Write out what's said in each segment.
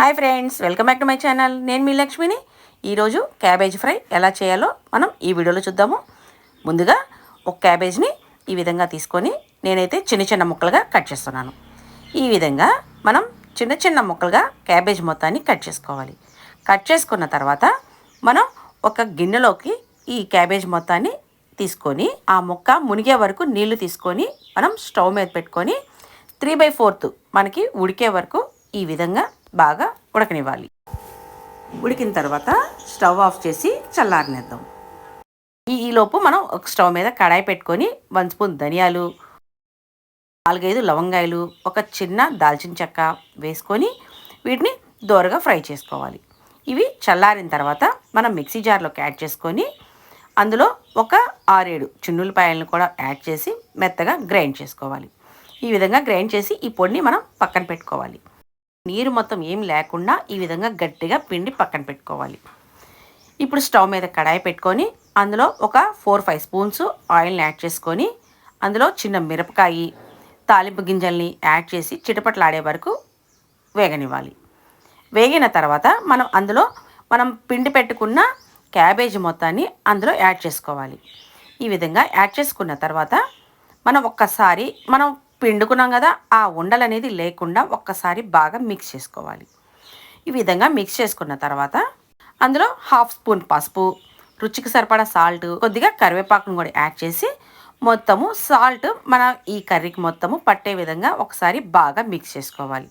Hi friends welcome back to my channel. నేను మీ లక్ష్మిని. ఈరోజు క్యాబేజ్ ఫ్రై ఎలా చేయాలో మనం ఈ వీడియోలో చూద్దాము. ముందుగా ఒక క్యాబేజ్ని ఈ విధంగా తీసుకొని నేనైతే చిన్న చిన్న ముక్కలుగా కట్ చేస్తున్నాను. ఈ విధంగా మనం చిన్న చిన్న ముక్కలుగా క్యాబేజ్ మొత్తాన్ని కట్ చేసుకోవాలి. కట్ చేసుకున్న తర్వాత మనం ఒక గిన్నెలోకి ఈ క్యాబేజ్ మొత్తాన్ని తీసుకొని ఆ ముక్క మునిగే వరకు నీళ్ళు తీసుకొని మనం స్టవ్ మీద పెట్టుకొని త్రీ బై ఫోర్త్ మనకి ఉడికే వరకు ఈ విధంగా బాగా ఉడకనివ్వాలి. ఉడికిన తర్వాత స్టవ్ ఆఫ్ చేసి చల్లారనిద్దాం. ఈ ఈలోపు మనం ఒక స్టవ్ మీద కడాయి పెట్టుకొని వన్ స్పూన్ ధనియాలు నాలుగైదు లవంగాయలు ఒక చిన్న దాల్చిన చెక్క వేసుకొని వీటిని దోరగా ఫ్రై చేసుకోవాలి. ఇవి చల్లారిన తర్వాత మనం మిక్సీ జార్లోకి యాడ్ చేసుకొని అందులో ఒక ఆరేడు చున్నులపాయలను కూడా యాడ్ చేసి మెత్తగా గ్రైండ్ చేసుకోవాలి. ఈ విధంగా గ్రైండ్ చేసి ఈ పొడిని మనం పక్కన పెట్టుకోవాలి. నీరు మొత్తం ఏం లేకుండా ఈ విధంగా గట్టిగా పిండి పక్కన పెట్టుకోవాలి. ఇప్పుడు స్టవ్ మీద కడాయి పెట్టుకొని అందులో ఒక ఫోర్ ఫైవ్ స్పూన్స్ ఆయిల్ని యాడ్ చేసుకొని అందులో చిన్న మిరపకాయి తాలింపు గింజల్ని యాడ్ చేసి చిటపట్లాడే వరకు వేగనివ్వాలి. వేగిన తర్వాత మనం అందులో మనం పిండి పెట్టుకున్న క్యాబేజీ మొత్తాన్ని అందులో యాడ్ చేసుకోవాలి. ఈ విధంగా యాడ్ చేసుకున్న తర్వాత మనం ఒక్కసారి మనం పిండుకున్నాం కదా ఆ ఉండలు అనేది లేకుండా ఒక్కసారి బాగా మిక్స్ చేసుకోవాలి. ఈ విధంగా మిక్స్ చేసుకున్న తర్వాత అందులో హాఫ్ స్పూన్ పసుపు రుచికి సరిపడా సాల్ట్ కొద్దిగా కరివేపాకును కూడా యాడ్ చేసి మొత్తము సాల్ట్ మన ఈ కర్రీకి మొత్తము పట్టే విధంగా ఒకసారి బాగా మిక్స్ చేసుకోవాలి.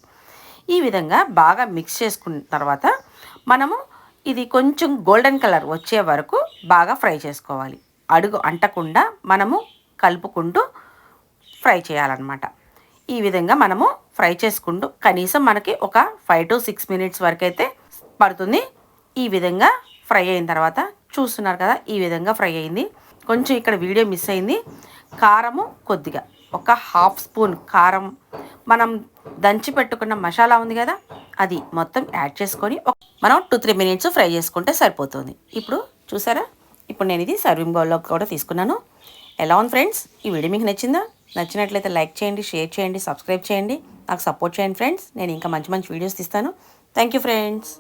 ఈ విధంగా బాగా మిక్స్ చేసుకున్న తర్వాత మనము ఇది కొంచెం గోల్డెన్ కలర్ వచ్చే వరకు బాగా ఫ్రై చేసుకోవాలి. అడుగు అంటకుండా మనము కలుపుకుంటూ ఫ్రై చేయాలన్నమాట. ఈ విధంగా మనము ఫ్రై చేసుకుంటూ కనీసం మనకి ఒక ఫైవ్ టు సిక్స్ మినిట్స్ వరకు అయితే పడుతుంది. ఈ విధంగా ఫ్రై అయిన తర్వాత చూస్తున్నారు కదా ఈ విధంగా ఫ్రై అయింది. కొంచెం ఇక్కడ వీడియో మిస్ అయింది. కారము కొద్దిగా ఒక హాఫ్ స్పూన్ కారం. మనం దంచి పెట్టుకున్న మసాలా ఉంది కదా అది మొత్తం యాడ్ చేసుకొని మనం టూ త్రీ మినిట్స్ ఫ్రై చేసుకుంటే సరిపోతుంది. ఇప్పుడు చూసారా? ఇప్పుడు నేను ఇది సర్వింగ్ బౌల్లో కూడా తీసుకున్నాను. ఎలా ఉంది ఫ్రెండ్స్? ఈ వీడియో మీకు నచ్చిందా? నచ్చినట్లయితే లైక్ చేయండి షేర్ చేయండి సబ్స్క్రైబ్ చేయండి. నాకు సపోర్ట్ చేయండి ఫ్రెండ్స్. నేను ఇంకా మంచి మంచి వీడియోస్ తీస్తాను. Thank you friends.